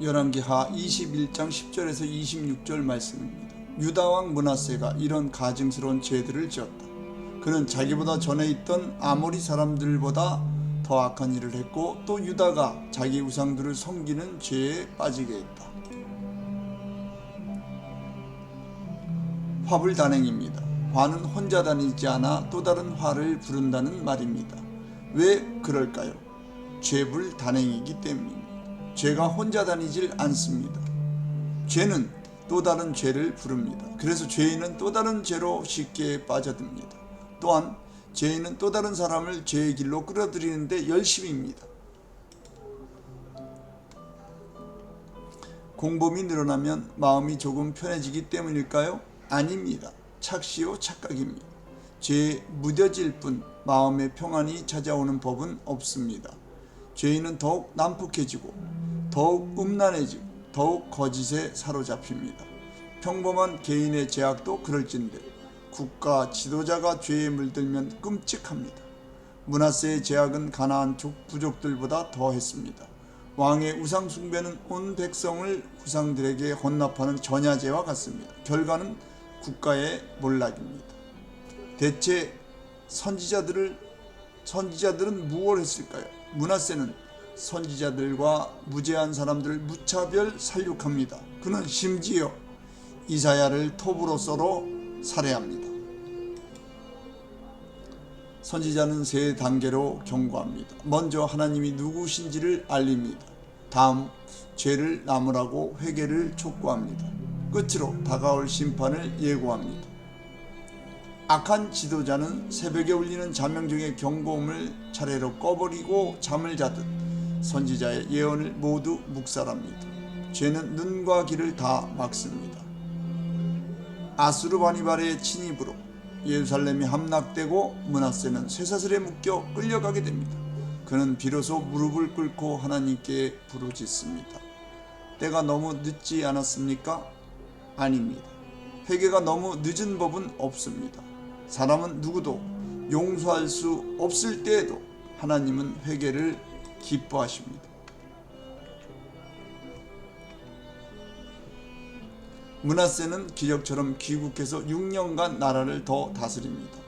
열왕기하 21장 10절에서 26절 말씀입니다. 유다 왕 문하세가 이런 가증스러운 죄들을 지었다. 그는 자기보다 전에 있던 아모리 사람들보다 더 악한 일을 했고 또 유다가 자기 우상들을 섬기는 죄에 빠지게 했다. 화불 단행입니다. 화는 혼자 다니지 않아 또 다른 화를 부른다는 말입니다. 왜 그럴까요? 죄불 단행이기 때문입니다. 죄가 혼자 다니질 않습니다. 죄는 또 다른 죄를 부릅니다. 그래서 죄인은 또 다른 죄로 쉽게 빠져듭니다. 또한 죄인은 또 다른 사람을 죄의 길로 끌어들이는데 열심입니다. 공범이 늘어나면 마음이 조금 편해지기 때문일까요? 아닙니다. 착시요 착각입니다. 죄에 무뎌질 뿐 마음의 평안이 찾아오는 법은 없습니다. 죄인은 더욱 난폭해지고 더욱 음란해지고 더욱 거짓에 사로잡힙니다. 평범한 개인의 죄악도 그럴진데 국가 지도자가 죄에 물들면 끔찍합니다. 문하세의 죄악은 가나안 족 부족들보다 더했습니다. 왕의 우상 숭배는 온 백성을 우상들에게 혼납하는 전야제와 같습니다. 결과는 국가의 몰락입니다. 대체 선지자들을 선지자들은 무엇을 했을까요? 문하세는 선지자들과 무죄한 사람들을 무차별 살육합니다. 그는 심지어 이사야를 톱으로서로 살해합니다. 선지자는 세 단계로 경고합니다. 먼저 하나님이 누구신지를 알립니다. 다음 죄를 나무라고 회개를 촉구합니다. 끝으로 다가올 심판을 예고합니다. 악한 지도자는 새벽에 울리는 자명 중의 경고음을 차례로 꺼버리고 잠을 자듯 선지자의 예언을 모두 묵살합니다. 죄는 눈과 귀를 다 막습니다. 아수르바니발의 침입으로 예루살렘이 함락되고 문하세는 쇠사슬에 묶여 끌려가게 됩니다. 그는 비로소 무릎을 꿇고 하나님께 부르짖습니다. 때가 너무 늦지 않았습니까? 아닙니다. 회개가 너무 늦은 법은 없습니다. 사람은 누구도 용서할 수 없을 때에도 하나님은 회개를 기뻐하십니다. 문하세는 기적처럼 귀국해서 6년간 나라를 더 다스립니다.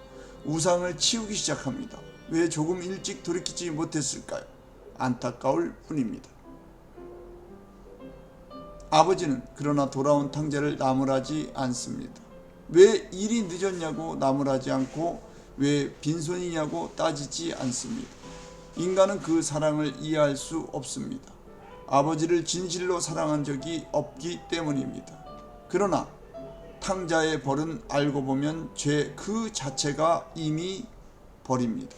우상을 치우기 시작합니다. 왜 조금 일찍 돌이키지 못했을까요? 안타까울 뿐입니다. 아버지는 그러나 돌아온 탕자를 나무라지 않습니다. 왜 일이 늦었냐고 나무라지 않고 왜 빈손이냐고 따지지 않습니다. 인간은 그 사랑을 이해할 수 없습니다. 아버지를 진실로 사랑한 적이 없기 때문입니다. 그러나 탕자의 벌은 알고 보면 죄 그 자체가 이미 벌입니다.